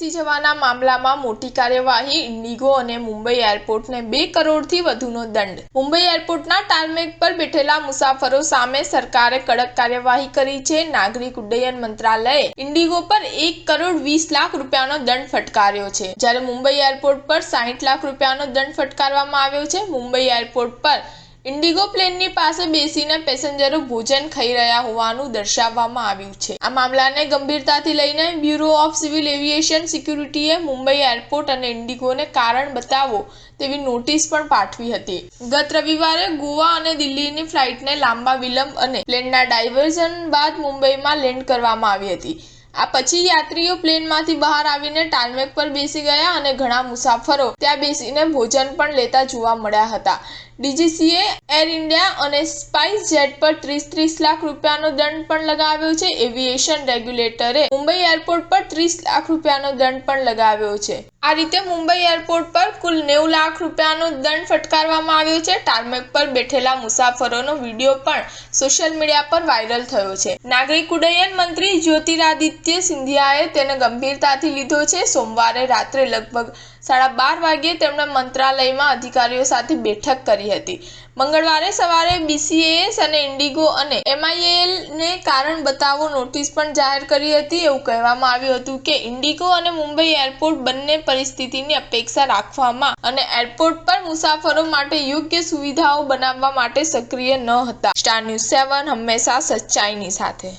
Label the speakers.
Speaker 1: બેસી જવાના મામલામાં મોટી કાર્યવાહી ઇન્ડિગો અને મુંબઈ એરપોર્ટને બે કરોડથી વધુનો દંડ. મુંબઈ એરપોર્ટના ટાર્મેક પર બેઠેલા મુસાફરો સામે સરકારે કડક કાર્યવાહી કરી છે. નાગરિક ઉડ્ડયન મંત્રાલયે ઇન્ડિગો પર એક કરોડ વીસ લાખ રૂપિયાનો દંડ ફટકાર્યો છે. જ્યારે મુંબઈ એરપોર્ટ પર સાહીઠ લાખ રૂપિયાનો દંડ ફટકારવામાં આવ્યો છે, મુંબઈ એરપોર્ટ પર ઇન્ડિગો પ્લેનની પાસે બેસીને પેસેન્જરો ભોજન ખાઈ રહ્યા હોવાનું દર્શાવવામાં આવ્યું છે. આ મામલાને ગંભીરતાથી લઈને બ્યુરો ઓફ સિવિલ એવિએશન સિક્યુરિટીએ મુંબઈ એરપોર્ટ અને ઇન્ડિગોને કારણ બતાવો તેવી નોટિસ પણ પાઠવી હતી. ગત રવિવારે ગોવા અને દિલ્હીની ફ્લાઇટને લાંબા વિલંબ અને પ્લેનના ડાયવર્ઝન બાદ મુંબઈમાં લેન્ડ કરવામાં આવી હતી. આ પછી યાત્રીઓ પ્લેનમાંથી બહાર આવીને ટાલમેક પર બેસી ગયા અને ઘણા મુસાફરો ત્યાં બેસીને ભોજન પણ લેતા જોવા મળ્યા હતા. ડીજીસીએ એર ઇન્ડિયા અને સ્પાઇસ જેટ પર ત્રીસ ત્રીસ લાખ રૂપિયાનો દંડ પણ લગાવ્યો છે. એવિએશન રેગ્યુલેટરે મુંબઈ એરપોર્ટ પર ત્રીસ લાખ રૂપિયાનો દંડ પણ લગાવ્યો છે. આ રીતે મુંબઈ એરપોર્ટ પર કુલ નેવું લાખ રૂપિયાનો દંડ ફટકારવામાં આવ્યો છે. ટાર્મેક પર બેઠેલા મુસાફરોનો વીડિયો પણ સોશિયલ મીડિયા પર વાયરલ થયો છે. નાગરિક ઉડ્ડયન મંત્રી જ્યોતિરાદિત્ય સિંધિયાએ તેને ગંભીરતાથી લીધો છે. સોમવારે રાત્રે લગભગ સાડા બાર વાગ્યે તેમણે મંત્રાલયમાં અધિકારીઓ સાથે બેઠક કરી હતી. મંગળવારે સવારે બીસીએએસ અને ઇન્ડિગો અને એમઆઈએલને કારણ બતાવો નોટિસ પણ જાહેર કરી હતી. એવું કહેવામાં આવ્યું હતું કે ઇન્ડિગો અને મુંબઈ એરપોર્ટ બંને પરિસ્થિતિની અપેક્ષા રાખવામાં અને એરપોર્ટ પર મુસાફરો માટે યોગ્ય સુવિધાઓ બનાવવા માટે સક્રિય ન હતા. સ્ટાર ન્યૂઝ સેવન હંમેશા સચ્ચાઈની સાથે.